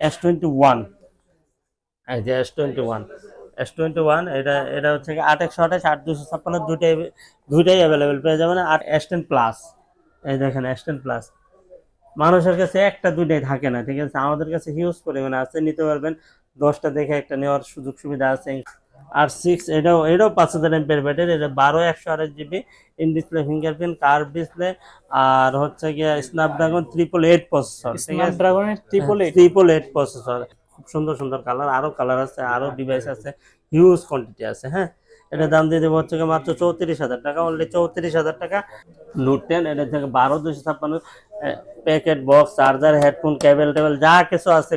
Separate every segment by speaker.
Speaker 1: S twenty one এই যে S twenty one S twenty one এটা এটা হচ্ছে আট একশো আঠাশ, আট দুশো ছাপ্পান্ন দুইটাই দুইটাই অ্যাভেলেবেল পেয়ে যাবেন। আর এস টেন প্লাস এই দেখেন এস টেন প্লাস মানুষের কাছে একটা দুইটাই থাকে না, ঠিক আছে? আমাদের কাছে হিউজ পরিমাণে আছে, নিতে পারবেন। দশটা দেখে একটা নেওয়ার সুযোগ সুবিধা আছে। আর সিক্স এটাও এটাও পাঁচ হাজার এমপের ব্যাটারি এটা বারো একশো আঠাশ জিবি ইন ডিসপ্লে ফিঙ্গারপ্রিন্ট কার ডিসপ্লে আর হচ্ছে গিয়ে Snapdragon triple eight processor
Speaker 2: স্ন্যাপড্রাগনের triple eight
Speaker 1: triple eight processor খুব সুন্দর সুন্দর কালার আরও কালার আছে আরও ডিভাইস আছে হিউজ কোয়ান্টিটি আছে হ্যাঁ? এটা দাম দিয়ে দেবো হচ্ছে গিয়ে মাত্র চৌত্রিশ হাজার টাকা অনলি চৌত্রিশ হাজার টাকা। নোট টেন এটা থেকে বারো দুশো ছাপ্পান্ন packet box charger headphone cable table যা কিছু আছে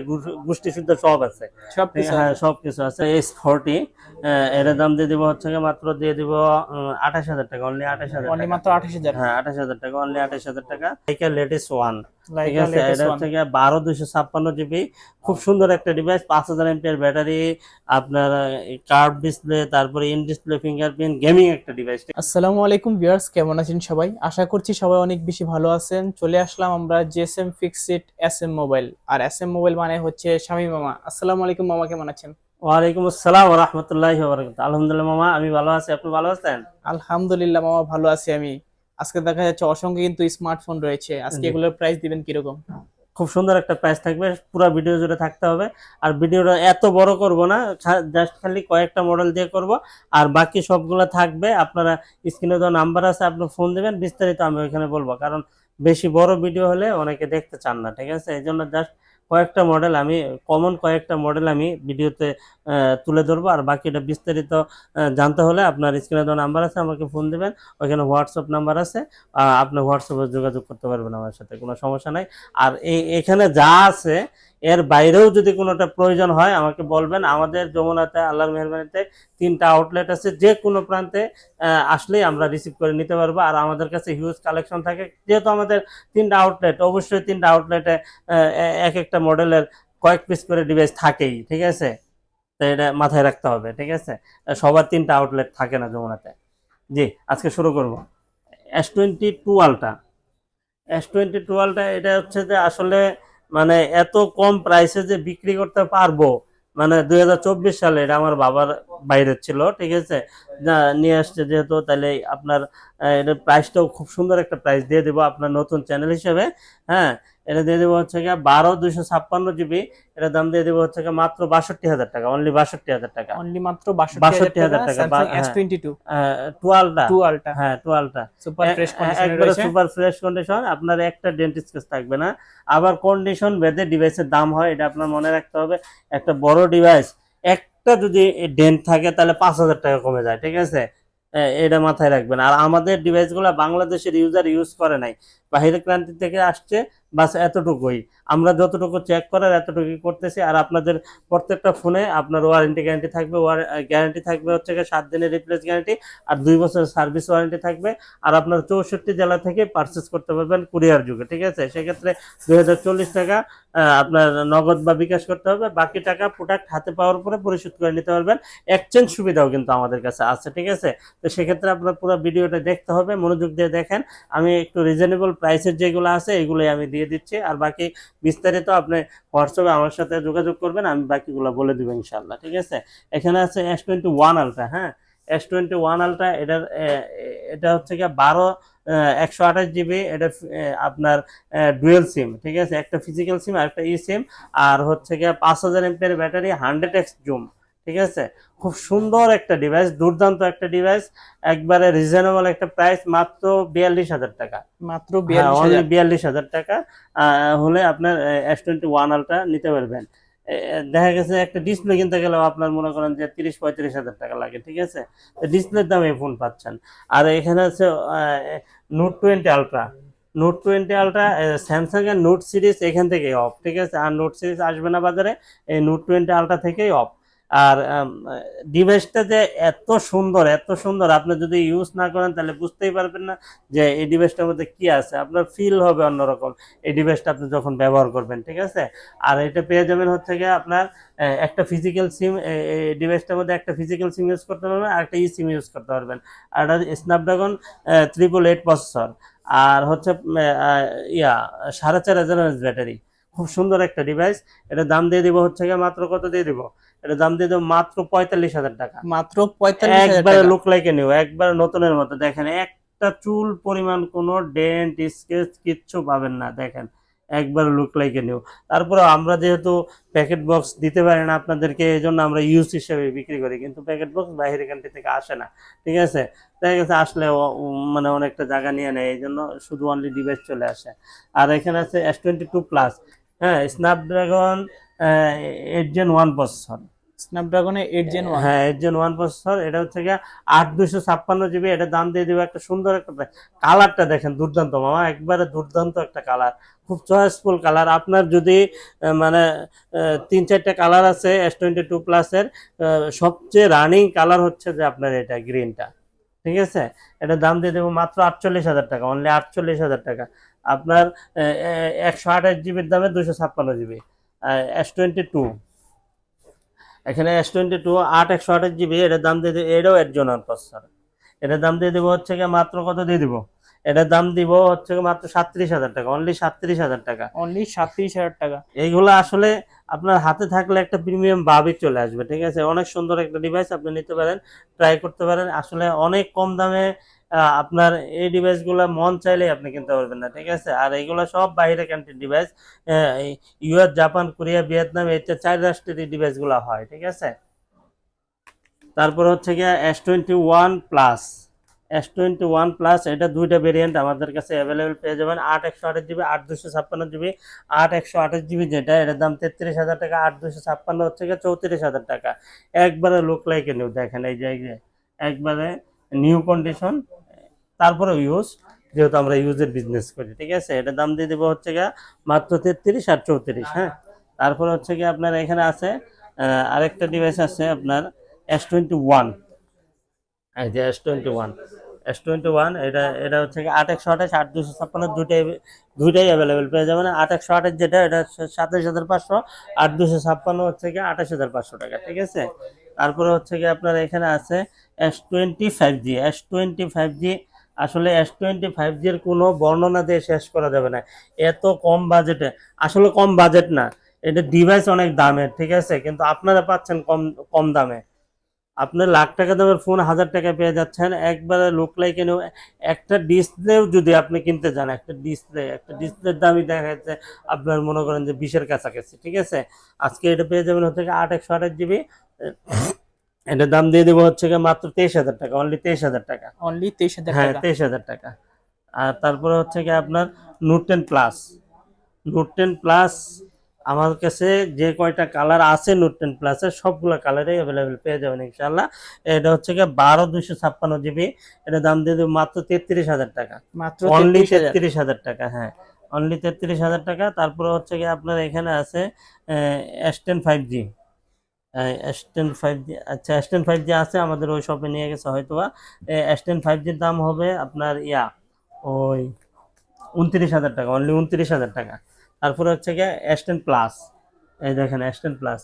Speaker 1: গোষ্ঠী শুদ্ধ সব আছে।
Speaker 2: সব কিছু
Speaker 1: হ্যাঁ সব কিছু আছে। এস ফোরটি এর দাম দিয়ে দিব হচ্ছে মাত্র দিয়ে দিব আঠাশ হাজার টাকা অনলি আঠাশ হাজার
Speaker 2: অনলি মাত্র আঠাশ হাজার।
Speaker 1: হ্যাঁ আঠাশ হাজার টাকা অনলি আঠাশ হাজার টাকা। লাইকা লেটেস্ট ওয়ান ঠিক আছে? এটা হচ্ছে বারো দুশো ছাপ্পান্ন জিবি খুব সুন্দর একটা ডিভাইস পাঁচ হাজার এমপিয়ার ব্যাটারি আপনার কার্ভ ডিসপ্লে তারপরে ইন ডিসপ্লে ফিঙ্গারপ্রিন্ট গেমিং একটা ডিভাইস
Speaker 2: আসসালামু আলাইকুম ভিউয়ার্স কেমন আছেন সবাই? আশা করছি সবাই অনেক বেশি ভালো আছেন। চলে আসলাম আমরা GSM fixed S M mobile আর এস এম মোবাইল মানে হচ্ছে স্বামী মামা। আসসালামু আলাইকুম মামা কেমন আছেন?
Speaker 1: ওয়ালাইকুম আসসালাম রহমতুল্লাহ আলহামদুলিল্লাহ মামা আমি ভালো আছি। আপনি ভালো আছেন?
Speaker 2: আলহামদুলিল্লাহ মামা ভালো আছি আমি। আজকে দেখা যাচ্ছে অসংখ্য কিন্তু স্মার্টফোন রয়েছে। আজকে এগুলোর প্রাইস দিবেন কীরকম?
Speaker 1: খুব সুন্দর একটা প্রাইস থাকবে। পুরো ভিডিও জুড়ে থাকতে হবে। আর ভিডিওটা এত বড় করব না জাস্ট খালি কয়েকটা মডেল দিয়ে করব। আর বাকি সবগুলো থাকবে। আপনারা স্ক্রিনে তো নাম্বার আছে আপনি ফোন দেবেন। বিস্তারিত আমি ওইখানে বলব। কারণ বেশি বড় ভিডিও হলে অনেকে দেখতে চান না, ঠিক আছে? এই জন্য জাস্ট কয়েকটা মডেল আমি কমন কয়েকটা মডেল আমি ভিডিওতে তুলে ধরবো। আর বাকিটা বিস্তারিত জানতে হলে আপনার স্ক্রিনে তো নাম্বার আছে, আমাকে ফোন দেবেন। ওইখানে হোয়াটসঅ্যাপ নাম্বার আছে। আপনি হোয়াটসঅ্যাপে যোগাযোগ করতে পারবেন আমার সাথে, কোনো সমস্যা নাই। আর এই, এখানে যা আছে, এর বাইরেও যদি কোনোটা প্রয়োজন হয়, আমাকে বলবেন। আমাদের যমুনাতে, আল্লাহর মেহরবানিতে তিনটা আউটলেট আছে। যে কোনো প্রান্তে আসলেই আমরা রিসিভ করে নিতে পারব। আর আমাদের কাছে হিউজ কালেকশন থাকে। যেহেতু আমাদের তিনটা আউটলেট অবশ্যই তিনটা আউটলেটে এক একটা মডেলের কয়েক পিস করে ডিভাইস থাকেই, ঠিক আছে? তো এটা মাথায় রাখতে হবে, ঠিক আছে? সবার তিনটা আউটলেট থাকে না যমুনাতে। জি, আজকে শুরু করব। S twenty two ultra S twenty two টুয়েলভটা এটা হচ্ছে যে আসলে মানে এত কম প্রাইসে যে বিক্রি করতে পারব মানে দুই হাজার চব্বিশ সালে এটা আমার বাবার বাইরে ছিল ঠিক আছে? নিয়ে আসছে যেহেতু তাহলে আপনার এটার প্রাইসটাও খুব সুন্দর একটা প্রাইস দিয়ে দেবো আপনার নতুন চ্যানেল হিসেবে হ্যাঁ? এটা দিয়ে দেবো হচ্ছে গিয়ে বারো দুইশো ছাপ্পান্ন জিবি এটার দাম দিয়ে দেবো হচ্ছে গিয়ে মাত্র বাষট্টি হাজার টাকা অনলি বাষট্টি হাজার টাকা।
Speaker 2: অনলি মাত্র বাষট্টি হাজার
Speaker 1: টাকা, হ্যাঁ। একবারে সুপার ফ্রেশ কন্ডিশন আপনার একটা ডেন্টিস্ট কেস থাকবে না। আবার কন্ডিশন বেঁধে ডিভাইসের দাম হয় এটা আপনার মনে রাখতে হবে। একটা বড় ডিভাইস একটা যদি ডেন্ট থাকে তাহলে পাঁচ হাজার টাকা কমে যায়, ঠিক আছে? এটা মাথায় রাখবেন। আর আমাদের ডিভাইসগুলো বাংলাদেশের ইউজার ইউজ করে নাই। বাহিরের ক্রান্তি থেকে আসছে, বাস এতটুকুই। আমরা যতটুকু চেক করার এতটুকুই করতেছি, আর আপনাদের প্রত্যেকটা ফোনে আপনার ওয়ারেন্টি গ্যারান্টি থাকবে গ্যারান্টি থাকবে হচ্ছে সাত দিনের রিপ্লেস গ্যারান্টি আর দুই বছরের সার্ভিস ওয়ারেন্টি থাকবে। আর আপনার চৌষট্টি জেলা থেকে পারচেস করতে পারবেন কুরিয়ার যুগে, ঠিক আছে? সেক্ষেত্রে দুই হাজার চল্লিশ টাকা আপনার নগদ বা বিকাশ করতে হবে, বাকি টাকা প্রোডাক্ট হাতে পাওয়ার পরে পরিশোধ করে নিতে পারবেন। এক্সচেঞ্জ সুবিধাও কিন্তু আমাদের কাছে আছে, ঠিক আছে? তো সেক্ষেত্রে আপনার পুরো ভিডিওটা দেখতে হবে, মনোযোগ দিয়ে দেখেন। আমি একটু রিজনেবল প্রাইসের যেগুলো আছে, এগুলোই আমি দিয়ে দিচ্ছি। আর বাকি বিস্তারিত আপনি হোয়াটসঅ্যাপে আমার সাথে যোগাযোগ করবেন, আমি বাকিগুলো বলে দিব ইনশাল্লাহ ঠিক আছে? এখানে আছে এস টোয়েন্টি ওয়ান আলট্রা হ্যাঁ? এস টোয়েন্টি ওয়ান আলট্রা এটার এটা হচ্ছে গিয়ে বারো একশো আঠাশ জিবি এটা আপনার ডুয়েল সিম ঠিক আছে? একটা ফিজিক্যাল সিম আর একটা ই সিম আর হচ্ছে গিয়ে পাঁচ হাজার ampere battery hundred X zoom ঠিক আছে? খুব সুন্দর একটা ডিভাইস দুর্দান্ত একটা ডিভাইস একবারে রিজনেবল একটা প্রাইস মাত্র বিয়াল্লিশ হাজার টাকা।
Speaker 2: মাত্র
Speaker 1: হ্যাঁ
Speaker 2: বিয়াল্লিশ হাজার।
Speaker 1: টাকা। হলে আপনার এস টোয়েন্টি ওয়ান আলটা নিতে পারবেন। দেখা গেছে একটা ডিসপ্লে কিনতে গেলেও আপনার মনে করেন যে তিরিশ পঁয়ত্রিশ হাজার টাকা লাগে ঠিক আছে? ডিসপ্লের দামে ফোন পাচ্ছেন। আর এখানে আছে note twenty ultra note twenty ultra Samsung এর নোট সিরিজ এখান থেকেই অফ ঠিক আছে? আর নোট সিরিজ আসবে না বাজারে এই নোট টোয়েন্টি আলট্রা থেকেই অফ আর ডিভাইসটা যে এত সুন্দর এত সুন্দর, আপনি যদি ইউজ না করেন তাহলে বুঝতেই পারবেন না যে এই ডিভাইসটার মধ্যে কি আছে। আপনার ফিল হবে অন্যরকম এই ডিভাইসটা আপনি যখন ব্যবহার করবেন, ঠিক আছে? আর এটা পেয়ে যাবেন হচ্ছে গিয়ে আপনার একটা ফিজিক্যাল সিম এই ডিভাইসটার মধ্যে একটা ফিজিক্যাল সিম ইউজ করতে পারবেন আর একটা ই সিম ইউজ করতে পারবেন। আর এটা স্ন্যাপড্রাগন ট্রিপল এইট প্রসেসর আর হচ্ছে ইয়া, সাড়ে চার হাজার ব্যাটারি। খুব সুন্দর একটা ডিভাইস এটা দাম দিয়ে দিব হচ্ছে গিয়ে মাত্র কত দিয়ে দিব? এটা দাম দিয়ে দেবো মাত্র পঁয়তাল্লিশ হাজার টাকা।
Speaker 2: মাত্র পঁয়তাল্লিশ
Speaker 1: একবারে। লুক লাইকে নিও একবারে নতুনের মতো। দেখেন একটা চুল পরিমাণ কোনো ডেন্ট স্কেচ কিচ্ছু পাবেন না দেখেন। একবার লুক লাইকে নিও তারপরে আমরা যেহেতু প্যাকেট বক্স দিতে পারি না আপনাদেরকে এই জন্য আমরা ইউজ হিসেবে বিক্রি করি কিন্তু প্যাকেট বক্স বাইরের কান্ট্রি থেকে আসে না। ঠিক আছে? দেখা গেছে আসলে মানে অনেকটা জায়গা নিয়ে নেয় এই জন্য শুধু অনলি ডিভাইস চলে আসে। আর এখানে আছে এস টোয়েন্টি টু প্লাস হ্যাঁ Snapdragon eight gen one processor
Speaker 2: স্ন্যাপড্রাগনের eight gen
Speaker 1: হ্যাঁ এর জন্য ওয়ান প্রসেসর এটা হচ্ছে গিয়ে আট দুশো ছাপ্পান্ন জিবি এটা দাম দিয়ে দিবে একটা সুন্দর একটা কালারটা দেখেন, দুর্দান্ত মামা, একবারে দুর্দান্ত একটা কালার খুব চয়েসফুল কালার আপনার যদি মানে তিন চারটা কালার আছে এস টোয়েন্টি টু প্লাসের সবচেয়ে রানিং কালার হচ্ছে যে আপনার এটা গ্রিনটা ঠিক আছে? এটা দাম দিয়ে দেবো মাত্র আটচল্লিশ হাজার টাকা অনলি আটচল্লিশ হাজার টাকা। আপনার একশো আঠাশ জিবির দামে দুশো ছাপ্পান্ন জিবি এস টোয়েন্টি টু এখানে এস টোয়েন্টি টু আট একশো আঠাশ জিবি এটার দাম দিয়ে দেবো এটাও এর জন্য প্রসেসর এটার দাম দিয়ে দেবো হচ্ছে গিয়ে মাত্র কত দিয়ে দিব? এটার দাম দিব হচ্ছে মাত্র সাতত্রিশ হাজার টাকা অনলি সাতত্রিশ হাজার টাকা।
Speaker 2: অনলি সাতত্রিশ হাজার টাকা।
Speaker 1: এইগুলো আসলে আপনার হাতে থাকলে একটা প্রিমিয়াম ভাবই চলে আসবে ঠিক আছে? অনেক সুন্দর একটা ডিভাইস আপনি নিতে পারেন ট্রাই করতে পারেন। আসলে অনেক কম দামে আপনার এই ডিভাইসগুলো মন চাইলেই আপনি কিনতে পারবেন না, ঠিক আছে? আর এইগুলো সব বাইরে কান্ট্রির device US Japan Korea Vietnam এই চার রাষ্ট্রের এই ডিভাইসগুলো হয়, ঠিক আছে? তারপর হচ্ছে গিয়ে S twenty one plus S twenty one plus এটা দুইটা ভেরিয়েন্ট আমাদের কাছে অ্যাভেলেবেল পেয়ে যাবেন, আট একশো আঠাশ জিবি আট দুশো ছাপ্পান্ন জিবি আট একশো আঠাশ জিবি যেটা, এটার দাম তেত্রিশ হাজার টাকা, আট দুশো ছাপ্পান্ন হচ্ছে গিয়ে চৌত্রিশ হাজার টাকা। একবারে লোক লাইকে নিউ দেখেন এই যে একবারে নিউ কন্ডিশন তারপরে ইউজ যেহেতু আমরা ইউজের বিজনেস করি, ঠিক আছে? এটা দাম দিয়ে দেবো হচ্ছে গিয়ে মাত্র তেত্রিশ আর চৌত্রিশ হ্যাঁ? তারপরে হচ্ছে গিয়ে আপনার এখানে আছে আরেকটা ডিভাইস আছে আপনার এস টোয়েন্টি ওয়ান এই যে S twenty one S twenty one এটা এটা হচ্ছে আট একশো আঠাশ, আট দুশো ছাপ্পান্ন, দুইটাই দুইটাই অ্যাভেলেবেল পেয়ে যাবেন। আট একশো আঠাশ যেটা, এটা সাতাশ হাজার পাঁচশো, আট দুশো ছাপ্পান্ন হচ্ছে কি আঠাশ হাজার পাঁচশো টাকা, ঠিক আছে? তারপরে হচ্ছে কি আপনার এখানে আছে S twenty five G S twenty five G আসলে এস টোয়েন্টি ফাইভ জির কোনো বর্ণনা দিয়ে শেষ করা যাবে না। এত কম বাজেটে আসলে কম বাজেট না। এটা ডিভাইস অনেক দামের, ঠিক আছে? কিন্তু আপনারা পাচ্ছেন কম কম দামে। আপনার লাখ টাকা দামের ফোন হাজার টাকা পেয়ে যাচ্ছেন। একবারে লোক লাইকে নেও একটা ডিসপ্লেও যদি আপনি কিনতে যান একটা ডিসপ্লে একটা ডিসপ্লের দামই দেখা যাচ্ছে আপনার মনে করেন যে বিশের কাছাকাছি, ঠিক আছে? আজকে এটা পেয়ে যাবেন হচ্ছে আট, একশো আঠাশ জিবি এটার দাম দিয়ে দেবো হচ্ছে গিয়ে মাত্র তেইশ হাজার টাকা অনলি তেইশ হাজার টাকা।
Speaker 2: অনলি তেইশ হাজার
Speaker 1: হ্যাঁ তেইশ হাজার টাকা। আর তারপরে হচ্ছে কি আপনার note ten plus note ten plus আমার কাছে যে কয়টা কালার আছে নোট টেন প্লাসের সবগুলো কালারই অ্যাভেলেবেল পেয়ে যাবেন ইনশাল্লাহ এটা হচ্ছে কি বারো দুশো ছাপ্পান্ন জিবি এটা দাম দিয়ে দেবো মাত্র তেত্রিশ হাজার টাকা।
Speaker 2: মাত্র
Speaker 1: অনলি
Speaker 2: তেত্রিশ হাজার।
Speaker 1: তেত্রিশ হাজার টাকা হ্যাঁ। অনলি তেত্রিশ হাজার টাকা। তারপরে হচ্ছে কি আপনার এখানে আছে S ten five G S ten five G আচ্ছা এস টেন ফাইভ জি আছে, আমাদের ওই শপে নিয়ে গেছে, হয়তোবা। এস টেন ফাইভ জির দাম হবে আপনার, ইয়া, ওই উনত্রিশ হাজার টাকা অনলি উনত্রিশ হাজার টাকা। তারপরে হচ্ছে গিয়ে এস টেন প্লাস এই দেখেন এস টেন প্লাস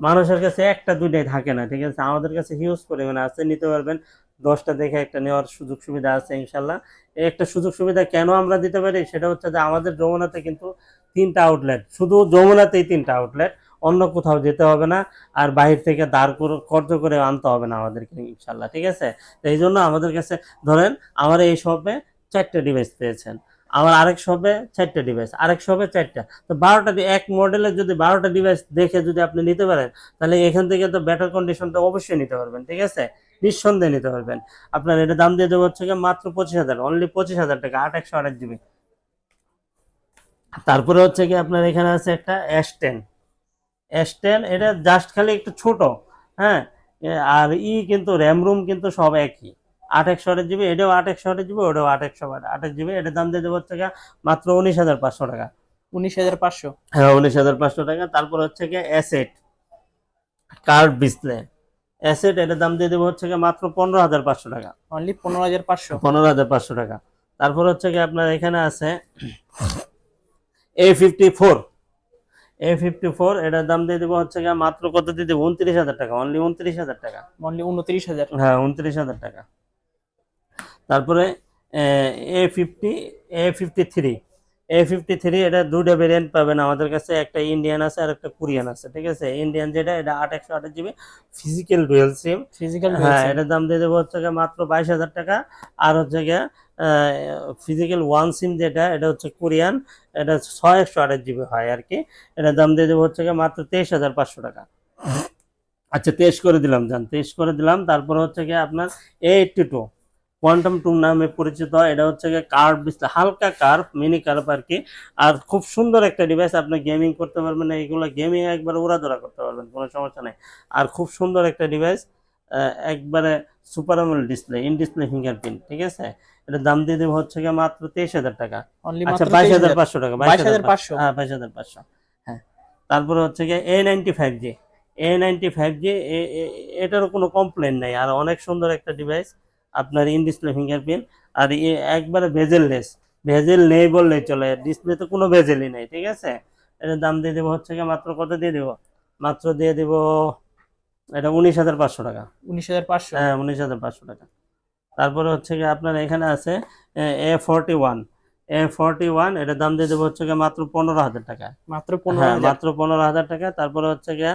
Speaker 1: মানুষের কাছে একটা, দুইটাই থাকে না, ঠিক আছে? আমাদের কাছে হিউজ পরিমাণে আছে, নিতে পারবেন। দশটা দেখে একটা নেওয়ার সুযোগ সুবিধা আছে, ইনশাল্লাহ। একটা সুযোগ সুবিধা কেন আমরা দিতে পারি? সেটা হচ্ছে যে আমাদের যমুনাতে কিন্তু তিনটা আউটলেট শুধু যমুনাতেই তিনটা আউটলেট অন্য কোথাও যেতে হবে না আর বাহির থেকে দাঁড় করে- কর্জ করে আনতে হবে না আমাদেরকে ইনশাল্লাহ ঠিক আছে? তো এই জন্য আমাদের কাছে ধরেন আমার এই শপে চারটে ডিভাইস পেয়েছেন, আমার আরেক শপে চারটে ডিভাইস, আরেক শপে চারটা। তো বারোটা এক মডেলের যদি বারোটা ডিভাইস দেখে যদি আপনি নিতে পারেন, তাহলে এখান থেকে তো বেটার কন্ডিশনটা অবশ্যই নিতে পারবেন, ঠিক আছে? নিঃসন্দেহে নিতে পারবেন। আপনার এটা দাম দিয়ে দেবো হচ্ছে গিয়ে মাত্র পঁচিশ হাজার অনলি পঁচিশ হাজার টাকা, আট একশো আঠাশ জিবি। তারপরে হচ্ছে কি আপনার এখানে আছে একটা এস টেন এস টেন এটা জাস্ট খালি একটু ছোট হ্যাঁ? আর ই কিন্তু র্যাম রুম কিন্তু সব একই। আট একশো আঠাশ জিবি এটাও আট একশো আঠাশ জিবি ওটাও আট একশো আঠাশ জিবি। এটার দাম দিয়ে দেবো হচ্ছে গিয়ে মাত্র উনিশ হাজার পাঁচশো টাকা।
Speaker 2: উনিশ হাজার পাঁচশো?
Speaker 1: হ্যাঁ উনিশ হাজার পাঁচশো টাকা। তারপর হচ্ছে গিয়ে অ্যাসেট কার্ড ডিসপ্লে অ্যাসেট এটার দাম দিয়ে দেবো হচ্ছে গিয়ে মাত্র পনেরো হাজার পাঁচশো টাকা।
Speaker 2: অনলি পনেরো হাজার পাঁচশো?
Speaker 1: পনেরো হাজার পাঁচশো টাকা। তারপর হচ্ছে কি আপনার এখানে আছে A fifty four A fifty four এটার দাম দিয়ে দেবো হচ্ছে গিয়ে মাত্র কত দিয়ে দেবো? উনত্রিশ হাজার টাকা অনলি উনত্রিশ হাজার টাকা।
Speaker 2: অনলি উনত্রিশ হাজার
Speaker 1: হ্যাঁ উনত্রিশ হাজার টাকা। তারপরে A fifty A fifty three A fifty three এটা দুটো ভেরিয়েন্ট পাবেন আমাদের কাছে একটা ইন্ডিয়ান আছে আর একটা কোরিয়ান আছে ঠিক আছে? ইন্ডিয়ান যেটা এটা আট একশো আঠাশ GB physical dual SIM
Speaker 2: physical
Speaker 1: হ্যাঁ এটার দাম দিয়ে দেবো হচ্ছে গিয়ে মাত্র বাইশ হাজার টাকা আর হচ্ছে গিয়ে ফিজিক্যাল ওয়ান সিম যেটা এটা হচ্ছে কোরিয়ান এটা ছয় একশো আঠাশ জিবি হয় আর কি। এটার দাম দিয়ে দেবো হচ্ছে গিয়ে মাত্র তেইশ হাজার পাঁচশো টাকা। আচ্ছা তেইশ করে দিলাম যান তেইশ করে দিলাম তারপরে হচ্ছে গিয়ে আপনার A eighty two quantum two নামে পরিচিত। এটা হচ্ছে গিয়ে কার্ভ ডিসপ্লে হালকা কার্ভ মিনি কার্ভ আর কি আর খুব সুন্দর একটা ডিভাইস আপনি গেমিং করতে পারবেন এইগুলো গেমিং একবার উড়াধরা করতে পারবেন কোনো সমস্যা নেই। আর খুব সুন্দর একটা ডিভাইস একবারে সুপার আমল ডিসপ্লে ইন ডিসপ্লে ফিঙ্গারপ্রিন্ট ঠিক আছে? এটার দাম দিয়ে দেবো হচ্ছে গিয়ে মাত্র তেইশ হাজার টাকা। আচ্ছা বাইশ হাজার পাঁচশো টাকা বাইশ হাজার পাঁচশো। হ্যাঁ বাইশ হাজার পাঁচশো। হ্যাঁ তারপরে হচ্ছে গিয়ে A ninety five G A ninety five G এটারও কোনো কমপ্লেন নাই। আর অনেক সুন্দর একটা ডিভাইস আপনার ইন ডিসপ্লে ফিঙ্গারপ্রিন্ট আর এ একবারে ভেজেললেস ভেজেল নেই বললেই চলে। ডিসপ্লে তো কোনো ভেজেলই নেই ঠিক আছে? এটা দাম দিয়ে দেবো হচ্ছে কি মাত্র কত দিয়ে দেবো? মাত্র দিয়ে দেবো এটা উনিশ হাজার পাঁচশো টাকা।
Speaker 2: উনিশ হাজার পাঁচশো?
Speaker 1: হ্যাঁ উনিশ হাজার পাঁচশো টাকা। তারপরে হচ্ছে কি আপনার এখানে আছে A forty one forty one এটার দাম দিয়ে দেবো হচ্ছে গিয়ে মাত্র পনেরো হাজার টাকা।
Speaker 2: মাত্র পনেরো
Speaker 1: হ্যাঁ মাত্র পনেরো হাজার টাকা। তারপরে হচ্ছে গিয়ে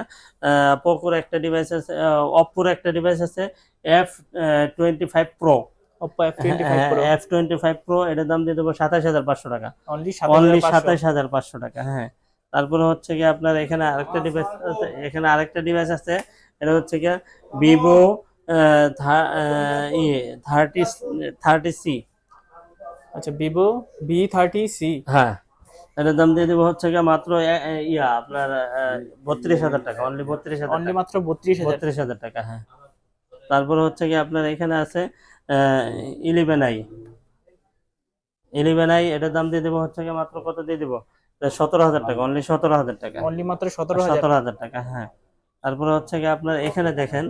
Speaker 1: পোকোর একটা ডিভাইস আছে অপ্পোর একটা ডিভাইস আছে F twenty five pro
Speaker 2: F twenty five pro
Speaker 1: এটার দাম দিয়ে দেবো সাতাশ হাজার পাঁচশো টাকা।
Speaker 2: অনলি সাতাশ
Speaker 1: হাজার পাঁচশো। টাকা হ্যাঁ। তারপরে হচ্ছে কি আপনার এখানে আরেকটা ডিভাইস এখানে আরেকটা ডিভাইস আছে এটা হচ্ছে ভিভো থার্টি থার্টি সি
Speaker 2: আচ্ছা ভিভো ভি থার্টি সি
Speaker 1: হ্যাঁ। এটার দাম দিয়ে দেবো হচ্ছে কি মাত্র ইয়া আপনার বত্রিশ হাজার টাকা অনলি বত্রিশ হাজার
Speaker 2: অনলি মাত্র বত্রিশ
Speaker 1: বত্রিশ হাজার টাকা হ্যাঁ। তারপরে হচ্ছে কি আপনার এখানে আছে ইলেভেন আই ইলেভেন আই এটার দাম দিয়ে দেবো হচ্ছে কি মাত্র কত দিয়ে দেবো? সতেরো হাজার টাকা অনলি সতেরো হাজার টাকা।
Speaker 2: অনলি মাত্র সতেরো
Speaker 1: সতেরো হাজার টাকা হ্যাঁ। তারপরে হচ্ছে গিয়ে আপনার এখানে দেখেন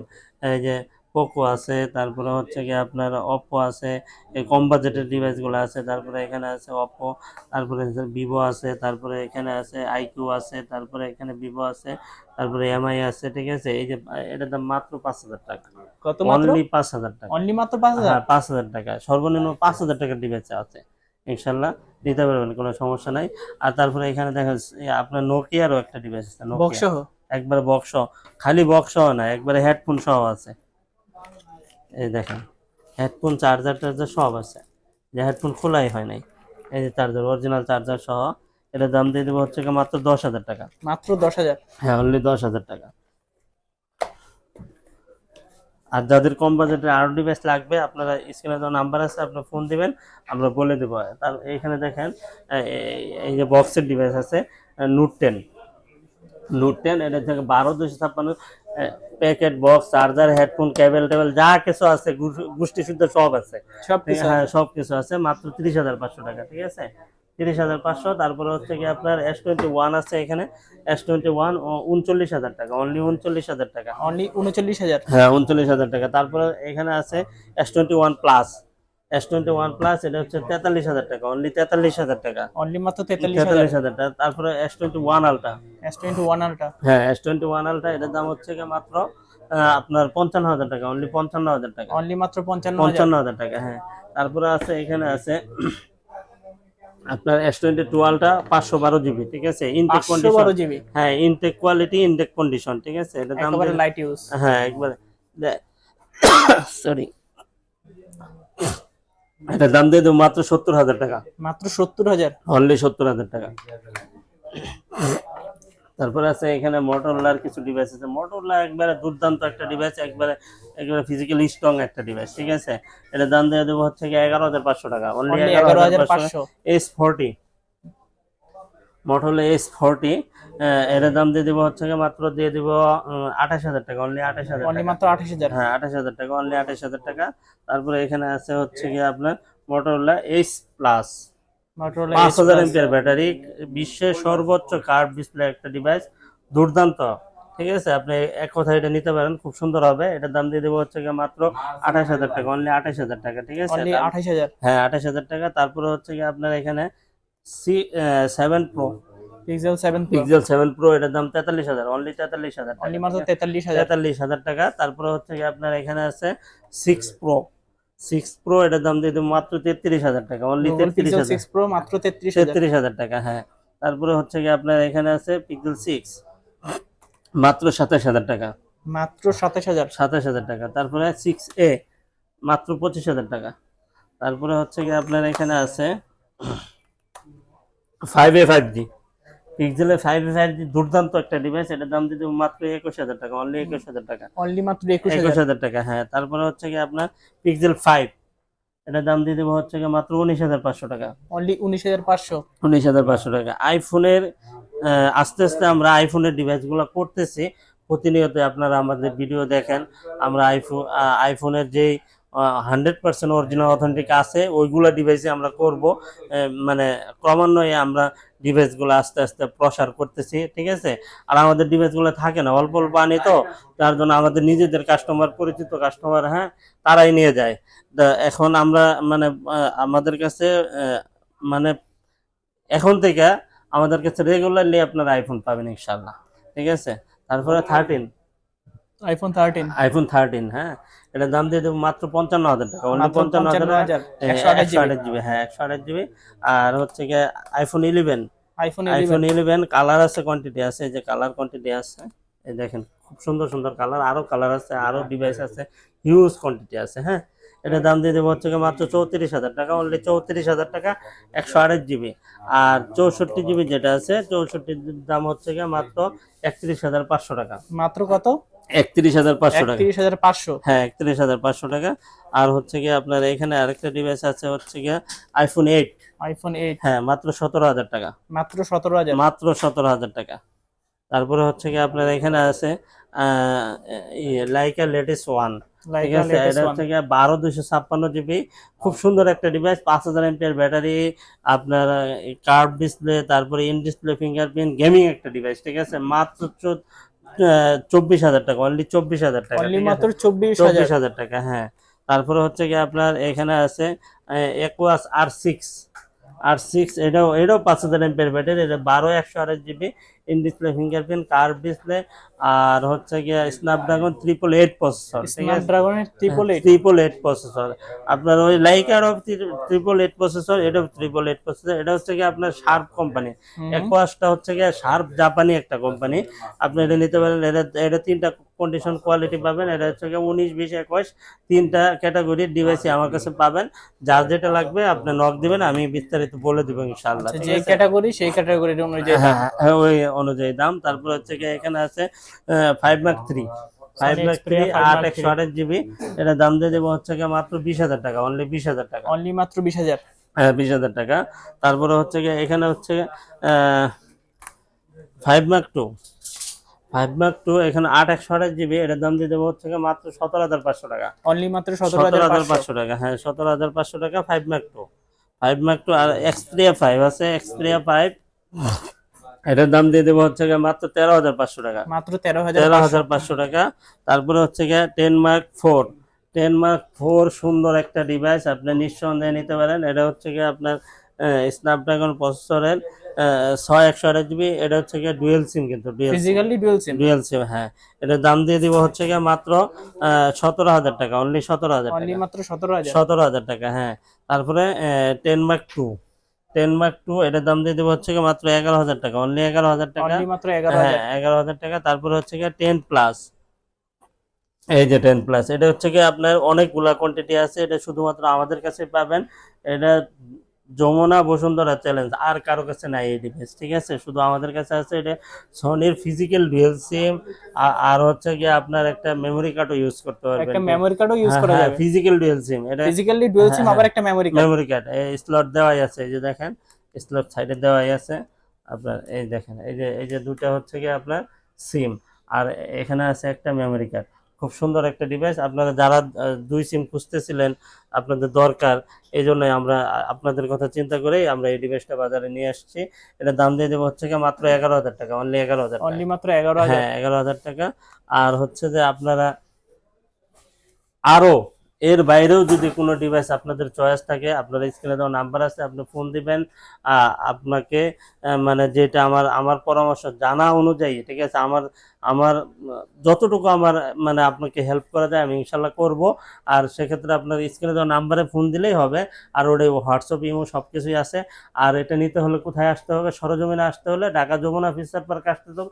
Speaker 1: এই যে পোকো আছে তারপরে হচ্ছে কি আপনার অপো আছে এই কম বাজেটের ডিভাইসগুলো আছে তারপরে এখানে আছে অপো তারপরে ভিভো আছে তারপরে এখানে আছে আইকিউ আছে তারপরে এখানে ভিভো আছে তারপরে এমআই আছে ঠিক আছে? এই যে এটার দাম মাত্র পাঁচ হাজার টাকা।
Speaker 2: কত
Speaker 1: অনলি পাঁচ হাজার টাকা।
Speaker 2: অনলি মাত্র পাঁচ হাজার?
Speaker 1: হ্যাঁ পাঁচ হাজার টাকা। সর্বনিম্ন পাঁচ হাজার টাকার ডিভাইস আছে। ইনশাল্লাহ নিতে পারবেন কোনো সমস্যা নাই। আর তারপরে এখানে দেখেন এই আপনার নোকিয়ারও একটা ডিভাইস আছে একবার বক্স খালি বক্স না একবারে হেডফোন সহ আছে। এই দেখেন হেডফোন চার্জার টার্জার সব আছে। যে হেডফোন খোলাই হয় নাই এই যে চার্জার অরিজিনাল চার্জার সহ এটা দাম দিয়ে দেবো হচ্ছে মাত্র দশ হাজার টাকা।
Speaker 2: মাত্র দশ হাজার?
Speaker 1: হ্যাঁ অনলি দশ হাজার টাকা। আর যাদের কম বাজেটের আরও ডিভাইস লাগবে আপনারা স্ক্রিনে তো নাম্বার আছে আপনারা ফোন দিবেন আমরা বলে দেবো। তার এইখানে দেখেন এই যে বক্সের ডিভাইস আছে নোট টেন নোট টেন এটা থেকে বারো দুশো ছাপ্পান্ন packet box charger headphone cable table যা কিছু আছে গোষ্ঠী শুদ্ধ সব আছে।
Speaker 2: সব কিছু
Speaker 1: হ্যাঁ সব কিছু আছে মাত্র তিরিশ হাজার পাঁচশো টাকা ঠিক আছে? তিরিশ হাজার পাঁচশো তারপরে হচ্ছে কি আপনার এস টোয়েন্টি ওয়ান আছে এখানে। এস টোয়েন্টি ওয়ান উনচল্লিশ হাজার টাকা অনলি উনচল্লিশ হাজার টাকা।
Speaker 2: অনলি উনচল্লিশ হাজার।
Speaker 1: হ্যাঁ উনচল্লিশ হাজার টাকা। তারপরে এখানে আছে S twenty one plus S twenty one plus এটা হচ্ছে তেতাল্লিশ হাজার টাকা অনলি তেতাল্লিশ হাজার টাকা।
Speaker 2: অনলি মাত্র তেতাল্লিশ হাজার।
Speaker 1: টাকা তারপরে S twenty one ultra
Speaker 2: S twenty one ultra
Speaker 1: হ্যাঁ এস টোয়েন্টি ওয়ান আলটা এটার দাম হচ্ছে কি মাত্র আপনার পঞ্চান্ন হাজার টাকা অনলি পঞ্চান্ন হাজার টাকা।
Speaker 2: অনলি মাত্র পঞ্চান্ন
Speaker 1: পঞ্চান্ন হাজার টাকা হ্যাঁ। তারপরে আছে এখানে আছে আপনার এস টোয়েন্টি টুয়েলভটা পাঁচশো বারো জিবি ঠিক আছে? Intact condition
Speaker 2: GB.
Speaker 1: হ্যাঁ ইনটেক কোয়ালিটি ইনটেক কন্ডিশন ঠিক আছে? এটা দাম
Speaker 2: লাইট ইউজ
Speaker 1: হ্যাঁ একবারে সরি এটা দাম দিয়ে দেবো মাত্র সত্তর হাজার টাকা।
Speaker 2: মাত্র সত্তর হাজার?
Speaker 1: অনলি সত্তর হাজার টাকা। তারপরে আছে এখানে মোটরলার কিছু ডিভাইস আছে। মোটরলা একবারে দুর্দান্ত একটা ডিভাইস একবারে একবারে ফিজিক্যালি স্ট্রং একটা ডিভাইস ঠিক আছে? এটা দাম দিয়ে দেবো হচ্ছে কি এগারো হাজার পাঁচশো টাকা। অনলি এগারো হাজার পাঁচশো। S forty Motorola S forty এর দাম দিয়ে দিব হচ্ছে মাত্র দিয়ে দিব আঠাশ হাজার টাকা অনলি আঠাশ হাজার
Speaker 2: মাত্র আঠাশ হাজার।
Speaker 1: হ্যাঁ আঠাশ হাজার টাকা অনলি আঠাশ হাজার টাকা। তারপরে এখানে আছে হচ্ছে কি আপনার মোটরলা এইচ প্লাস পাঁচ হাজার এমপিয়ার ব্যাটারি বিশ্বের সর্বোচ্চ কার্ভ ডিসপ্লে একটা ডিভাইস দুর্দান্ত। ঠিক আছে আপনি এক কথা এটা নিতে পারেন খুব সুন্দর হবে। এটার দাম দিয়ে দেবো হচ্ছে গিয়ে মাত্র আঠাশ হাজার টাকা অনলি আঠাশ হাজার টাকা ঠিক আছে?
Speaker 2: আঠাশ হাজার।
Speaker 1: হ্যাঁ আঠাশ হাজার টাকা। তারপরে হচ্ছে কি আপনার এখানে C seven pro
Speaker 2: Pixel seven
Speaker 1: Pixel seven pro এটার দাম তেতাল্লিশ হাজার অনলি তেতাল্লিশ হাজার
Speaker 2: অনলি মাত্র তেতাল্লিশ হাজার।
Speaker 1: তেতাল্লিশ হাজার টাকা তারপরে হচ্ছে কি আপনার এখানে আছে সিক্স প্রো সিক্স প্রো এটার দাম দিয়ে মাত্র তেত্রিশ হাজার টাকা অনলি
Speaker 2: গুগল
Speaker 1: তেত্রিশ
Speaker 2: পিক্সেল
Speaker 1: হাজার।
Speaker 2: সিক্স প্রো মাত্র তেত্রিশ হাজার।
Speaker 1: তেত্রিশ হাজার টাকা হ্যাঁ। তারপরে হচ্ছে কি আপনার এখানে আছে পিক্সেল সিক্স মাত্র সাতাশ হাজার টাকা।
Speaker 2: মাত্র সাতাশ হাজার।
Speaker 1: সাতাশ হাজার টাকা তারপরে সিক্স এ মাত্র পঁচিশ হাজার টাকা। তারপরে হচ্ছে কি আপনার এখানে আছে ফাইভ এ ফাইভ জি পিক্সেলের ফাইভ এ ফাইভ জি দুর্দান্ত একটা ডিভাইস এটার দাম দিতে মাত্র একুশ হাজার টাকা অনলি একুশ হাজার টাকা।
Speaker 2: অনলি মাত্র একুশ হাজার।
Speaker 1: টাকা হ্যাঁ। তারপরে হচ্ছে কি আপনার পিক্সেল ফাইভ এটার দাম দিয়ে দেবো হচ্ছে কি মাত্র উনিশ হাজার পাঁচশো টাকা।
Speaker 2: অনলি উনিশ হাজার পাঁচশো।
Speaker 1: উনিশ হাজার পাঁচশো টাকা। আইফোনের আস্তে আস্তে আমরা আইফোনের ডিভাইসগুলো করতেছি। প্রতিনিয়ত আপনারা আমাদের ভিডিও দেখেন। আমরা আইফোন আইফোনের যেই হান্ড্রেড পার্সেন্ট অরিজিনাল অথেন্টিক আছে ওইগুলো ডিভাইসে আমরা করব। মানে ক্রমান্বয়ে আমরা ডিভাইসগুলো আস্তে আস্তে প্রসার করতেছি ঠিক আছে? আর আমাদের ডিভাইসগুলো থাকে না অল্প অল্প আনি তো তার জন্য আমাদের নিজেদের কাস্টমার পরিচিত কাস্টমার হ্যাঁ তারাই নিয়ে যায়। তা এখন আমরা মানে আমাদের কাছে মানে এখন থেকে আমাদের কাছে রেগুলারলি আপনার আইফোন পাবেন ইনশাল্লাহ ঠিক আছে? তারপরে thirteen
Speaker 2: iPhone thirteen
Speaker 1: iPhone thirteen হ্যাঁ। এটার দাম দিয়ে দেবো মাত্র পঞ্চান্ন হাজার টাকা। অনলি পঞ্চান্ন হাজার
Speaker 2: একশো আঠাশ
Speaker 1: জিবি হ্যাঁ একশো আঠাশ জিবি আর হচ্ছে গিয়ে iPhone eleven
Speaker 2: iPhone
Speaker 1: iPhone eleven colour আছে কোয়ান্টিটি আছে যে কালার কোয়ান্টিটি আছে এই দেখেন খুব সুন্দর সুন্দর কালার আরও কালার আছে আরও ডিভাইস আছে হিউজ কোয়ান্টিটি আছে হ্যাঁ। এটার দাম দিয়ে দেবো হচ্ছে মাত্র চৌত্রিশ হাজার টাকা অনলি চৌত্রিশ হাজার টাকা একশো আঠাশ জিবি আর চৌষট্টি জিবি যেটা আছে চৌষট্টির দাম হচ্ছে গিয়ে মাত্র একত্রিশ হাজার পাঁচশো টাকা।
Speaker 2: মাত্র কত?
Speaker 1: একত্রিশ হাজার পাঁচশো টাকা।
Speaker 2: একত্রিশ হাজার পাঁচশো?
Speaker 1: হ্যাঁ একত্রিশ হাজার পাঁচশো টাকা। আর হচ্ছে গিয়ে আপনার এখানে আরেকটা ডিভাইস আছে হচ্ছে গিয়ে আইফোন এইট
Speaker 2: আইফোন এইট
Speaker 1: হ্যাঁ মাত্র সতেরো হাজার টাকা।
Speaker 2: মাত্র সতেরো হাজার।
Speaker 1: মাত্র সতেরো হাজার টাকা। তারপরে হচ্ছে কি আপনার এখানে আছে লাইকা লেটেস্ট ওয়ান বারো দুশো ছাপ্পান্ন জিবি খুব সুন্দর একটা ডিভাইস পাঁচ হাজার এমপিয়ার ব্যাটারি আপনার কার্ভ ডিসপ্লে তারপরে ইন ডিসপ্লে ফিঙ্গারপ্রিন্ট গেমিং একটা ডিভাইস ঠিক আছে? মাত্র চব্বিশ হাজার টাকা অনলি চব্বিশ হাজার টাকা?
Speaker 2: মাত্র চব্বিশ
Speaker 1: চব্বিশ হাজার টাকা হ্যাঁ তারপরে হচ্ছে কি আপনার এখানে আছে একুয়াস আর সিক্স আর সিক্স এটাও এটাও পাঁচ হাজার এমপের ব্যাটারি এটা বারো একশো আড়াই GB in display fingerprint curve display আর হচ্ছে গিয়ে Snapdragon triple eight processor
Speaker 2: স্ন্যাপড্রাগনের triple eight
Speaker 1: triple eight processor আপনার ওই লাইকার অফ ট্রিপল এইট প্রসেসর এটাও ট্রিপল এইট প্রসেসর এটা হচ্ছে গিয়ে আপনার শার্প কোম্পানি একটা হচ্ছে গিয়ে শার্প জাপানি একটা কোম্পানি আপনি এটা নিতে পারেন এটা এটা তিনটা কন্ডিশন কোয়ালিটি পাবেন এটা হচ্ছে গিয়ে উনিশ বিশ একুশ তিনটা ক্যাটাগরির ডিভাইসই আমার কাছে পাবেন। যার যেটা লাগবে আপনি নক দিবেন আমি বিস্তারিত বলে দিব ইনশাআল্লাহ
Speaker 2: যে ক্যাটাগরি সেই ক্যাটাগরির অনুযায়ী
Speaker 1: হ্যাঁ হ্যাঁ, ওই অনুযায়ী দাম। তারপর হচ্ছে গিয়ে এখানে আছে five mark three five mark three
Speaker 2: Xperia 5
Speaker 1: আট একশো আঠাশ জিবি। এটা দাম দিয়ে দেবো হচ্ছে মাত্র বিশ হাজার টাকা অনলি বিশ হাজার টাকা।
Speaker 2: অনলি মাত্র বিশ হাজার।
Speaker 1: হ্যাঁ বিশ হাজার টাকা। তারপরে হচ্ছে এখানে হচ্ছে five mark two five mark two এখানে আট একশো আঠাশ জিবি এটার দাম দিয়ে দেবো হচ্ছে মাত্র সতেরো হাজার পাঁচশো টাকা।
Speaker 2: অনলি মাত্র সতেরো হাজার
Speaker 1: পাঁচশো। টাকা হ্যাঁ সতেরো হাজার পাঁচশো টাকা five mark two five mark two আর এক্সপ্রিয়া ফাইভ আছে এক্সপ্রিয়া ফাইভ এটার দাম দিয়ে দেবো হচ্ছে মাত্র তেরো হাজার পাঁচশো টাকা।
Speaker 2: মাত্র তেরো হাজার
Speaker 1: তেরো হাজার পাঁচশো টাকা। তারপরে হচ্ছে গিয়ে ten mark four ten mark four সুন্দর একটা ডিভাইস আপনি নিঃসন্দেহে নিতে পারেন। এটা হচ্ছে গিয়ে আপনার স্ন্যাপড্রাগন প্রসেসরের ছয় একশো আঠাশ জিবি এটা হচ্ছে গিয়ে ডুয়েল সিম কিন্তু dual
Speaker 2: physically dual SIM
Speaker 1: dual SIM হ্যাঁ। এটার দাম দিয়ে দিব হচ্ছে গিয়ে মাত্র সতেরো হাজার টাকা অনলি সতেরো হাজার টাকা।
Speaker 2: মাত্র সতেরো হাজার।
Speaker 1: সতেরো হাজার টাকা হ্যাঁ। তারপরে ten mark two ten mark two এটার দাম দিয়ে দেবো হচ্ছে গিয়ে মাত্র এগারো হাজার টাকা অনলি এগারো হাজার টাকা।
Speaker 2: মাত্র
Speaker 1: হ্যাঁ এগারো হাজার টাকা। তারপরে হচ্ছে গিয়ে টেন প্লাস এই যে টেন প্লাস এটা হচ্ছে কি আপনার অনেকগুলা কোয়ান্টিটি আছে এটা শুধুমাত্র আমাদের কাছে পাবেন। এটা যমুনা বসুন্ধরা চ্যালেঞ্জ আর কারও কাছে নাই এই ডিভাইস ঠিক আছে? শুধু আমাদের কাছে আছে এটা সনির ফিজিক্যাল ডুয়েল সিম আর হচ্ছে গিয়ে আপনার একটা মেমরি কার্ডও ইউজ করতে পারবেন।
Speaker 2: একটা মেমোরি কার্ডও ইউজ করা যাবে।
Speaker 1: ফিজিক্যাল ডুয়েল সিম এটা
Speaker 2: ফিজিক্যালি ডুয়েল সিম
Speaker 1: হ্যাঁ,
Speaker 2: আবার একটা মেমোরি কার্ড
Speaker 1: মেমোরি কার্ড এই স্লট দেওয়াই আছে এই যে দেখেন স্লট সাইডে দেওয়াই আছে। আপনার এই দেখেন এই যে এই যে দুটো হচ্ছে কি আপনার সিম আর এখানে আছে একটা মেমোরি কার্ড খুব সুন্দর একটা ডিভাইস আপনারা যারা দুই সিম খুঁজতেছিলেন আপনাদের দরকার এই জন্যই আমরা আপনাদের কথা চিন্তা করেই আমরা এই ডিভাইসটা বাজারে নিয়ে আসছি। এটা দাম দিয়ে দেবো হচ্ছে কি মাত্র এগারো হাজার টাকা অনলি এগারো হাজার
Speaker 2: অনলি মাত্র এগারো হাজার?
Speaker 1: হ্যাঁ এগারো হাজার টাকা। আর হচ্ছে যে আপনারা আরও এর বাইরেও যদি কোনো ডিভাইস আপনাদের চয়েস থাকে, আপনার স্ক্রিনে দেওয়া নাম্বার আছে, আপনি ফোন দিবেন আপনাকে মানে যেটা আমার আমার পরামর্শ জানা অনুযায়ী, ঠিক আছে? আমার আমার, যতটুকু আমার মানে আপনাকে হেল্প করা যায়, আমি ইনশাল্লাহ করব। আর সেক্ষেত্রে আপনার স্ক্রিনে দেওয়া নাম্বারে ফোন দিলেই হবে। আর ওটা হোয়াটসঅ্যাপ ইমো সব কিছুই আছে। আর এটা নিতে হলে কোথায় আসতে হবে? সরজমিনে আসতে হলে ঢাকা যমুনা ফিচার পার্ক আসতে হবে।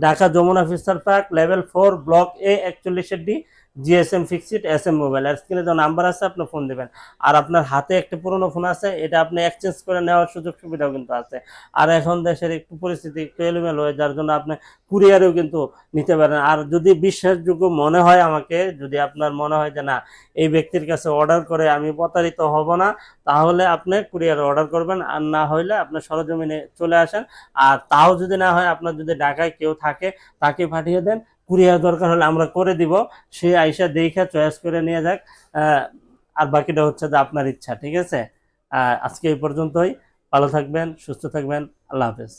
Speaker 1: Dhaka- Jamuna feature park level four block A একচল্লিশের D GSM fixed S M mobile আর স্ক্রিনে যে নাম্বার আছে, আপনি ফোন দেবেন। আর আপনার হাতে একটা পুরনো ফোন আছে, এটা আপনি এক্সচেঞ্জ করে নেওয়ার সুযোগ সুবিধাও কিন্তু আছে। আর এখন দেশের একটু পরিস্থিতি একটু এলোমেলো হয়ে, যার জন্য আপনি কুরিয়ারেও কিন্তু নিতে পারেন। আর যদি বিশ্বাসযোগ্য মনে হয় আমাকে, যদি আপনার মনে হয় যে না, এই ব্যক্তির কাছে অর্ডার করে আমি প্রতারিত হব না, তাহলে আপনি কুরিয়ারে অর্ডার করবেন। আর না হইলে আপনি সরজমিনে চলে আসেন। আর তাও যদি না হয়, আপনার যদি ঢাকায় কেউ থাকে, তাকে পাঠিয়ে দেন। কুরিয়ার দরকার হলে আমরা করে দিব। সে আইসা দেখে চয়েস করে নিয়ে যাক। আর বাকিটা হচ্ছে যে আপনার ইচ্ছা, ঠিক আছে? আজকে এই পর্যন্তই। ভালো থাকবেন, সুস্থ থাকবেন। আল্লাহ হাফেজ।